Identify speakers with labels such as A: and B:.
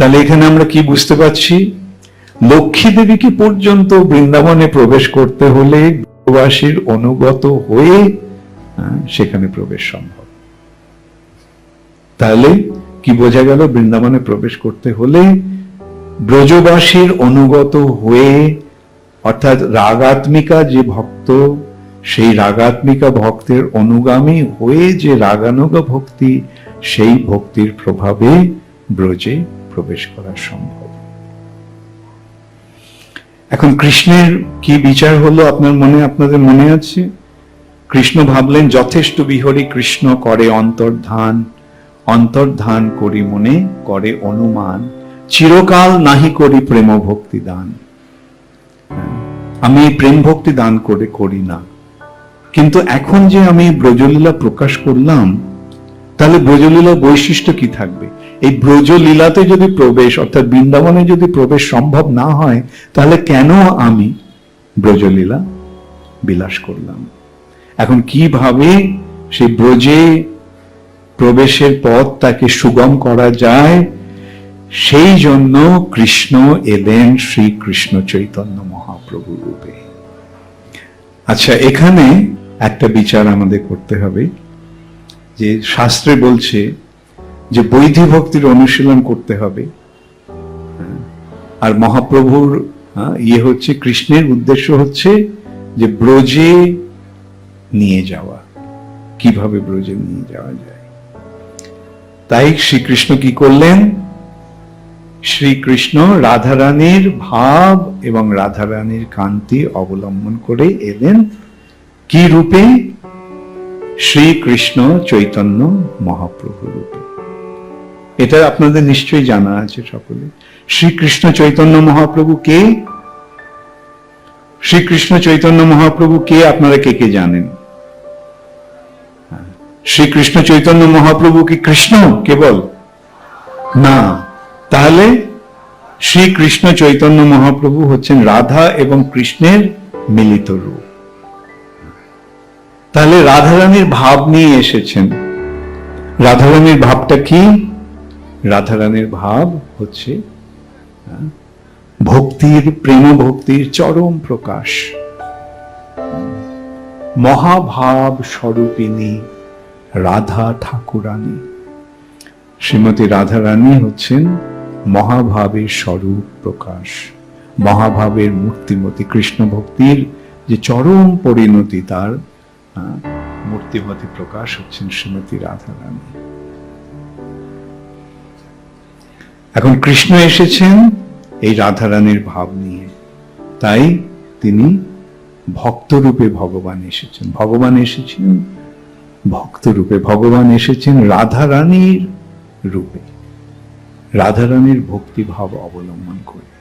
A: তাহলে এখানে আমরা কি বুঝতে পারছি? লক্ষ্মী দেবীকে পর্যন্ত বৃন্দাবনে প্রবেশ করতে হলে ব্রজবাসীর অনুগত হয়ে সেখানে প্রবেশ সম্ভব। তাহলে কি বোঝা গেল? বৃন্দাবনে প্রবেশ করতে হলে ব্রজবাসীর অনুগত হয়ে, অর্থাৎ রাগাত্মিকা যে ভক্ত, সেই রাগাত্মিকা ভক্তের অনুগামী হয়ে যে রাগানুগা ভক্তি, সেই ভক্তির প্রভাবে ব্রজে প্রবেশ করা সম্ভব। এখন কৃষ্ণের কি বিচার হলো আপনার মনে, আপনাদের মনে আছে? কৃষ্ণ ভাবলেন, যথেষ্ট বিহরি কৃষ্ণ করে অন্তর্ধান অন্তর্ধান করি মনে, করে অনুমান। চিরকাল নাহি করি প্রেম ভক্তি দান। আমি প্রেম ভক্তি দান করে করি না। কিন্তু এখন যে আমি ব্রজলীলা প্রকাশ করলাম, তাহলে ব্রজলীলা বৈশিষ্ট্য কি থাকবে? এই ব্রজলীলাতে যদি প্রবেশ, অর্থাৎ বৃন্দাবনে যদি প্রবেশ সম্ভব না হয়, তাহলে কেন আমি ব্রজলীলা বিলাস করলাম? এখন কীভাবে সেই ব্রজে প্রবেশের পথ তাকে সুগম করা যায়, সেই জন্য কৃষ্ণ এলেন শ্রীকৃষ্ণ চৈতন্য মহাপ্রভু রূপে। আচ্ছা এখানে একটা বিচার আমাদের করতে হবে, যে শাস্ত্রে বলছে যে বৈধি ভক্তির অনুশীলন করতে হবে। আর মহাপ্রভুর হ্যাঁ, ইয়ে হচ্ছে কৃষ্ণের উদ্দেশ্য হচ্ছে যে ব্রজে নিয়ে যাওয়া। কীভাবে ব্রজে নিয়ে যাওয়া যায়? তাই শ্রীকৃষ্ণ কি করলেন? শ্রীকৃষ্ণ রাধারানীর ভাব এবং রাধারানীর কান্তি অবলম্বন করে এলেন। কি রূপে? শ্রীকৃষ্ণ চৈতন্য মহাপ্রভু রূপে। এটা আপনাদের নিশ্চয়ই জানা আছে সকলে। শ্রীকৃষ্ণ চৈতন্য মহাপ্রভু কে? শ্রীকৃষ্ণ চৈতন্য মহাপ্রভু কে? আপনারা কে কে জানেন। শ্রীকৃষ্ণ চৈতন্য মহাপ্রভু কি কৃষ্ণ কেবল? না। তাহলে শ্রীকৃষ্ণ চৈতন্য মহাপ্রভু হচ্ছেন রাধা এবং কৃষ্ণের মিলিত রূপ। তাহলে রাধারানীর ভাব নিয়ে এসেছেন। রাধারানীর ভাবটা কি? রাধারানীর ভাব হচ্ছে ভক্তির প্রেম ভক্তির চরম প্রকাশ। মহাভাব স্বরূপিনী রাধা ঠাকুরানী। শ্রীমতী রাধারানী হচ্ছেন মহাভাবের স্বরূপ প্রকাশ। মহাভাবের মূর্তিমতী কৃষ্ণ ভক্তির যে চরম পরিণতি তার মূর্তিমতী প্রকাশ হচ্ছেন শ্রীমতী রাধারানী। এখন কৃষ্ণ এসেছেন এই রাধারানীর ভাব নিয়ে। তাই তিনি ভক্তরূপে ভগবান এসেছেন। ভগবান এসেছেন, ভক্তরূপে ভগবান এসেছেন রাধারানীর রূপে। রাধারানীর ভক্তিভাব অবলম্বন করে।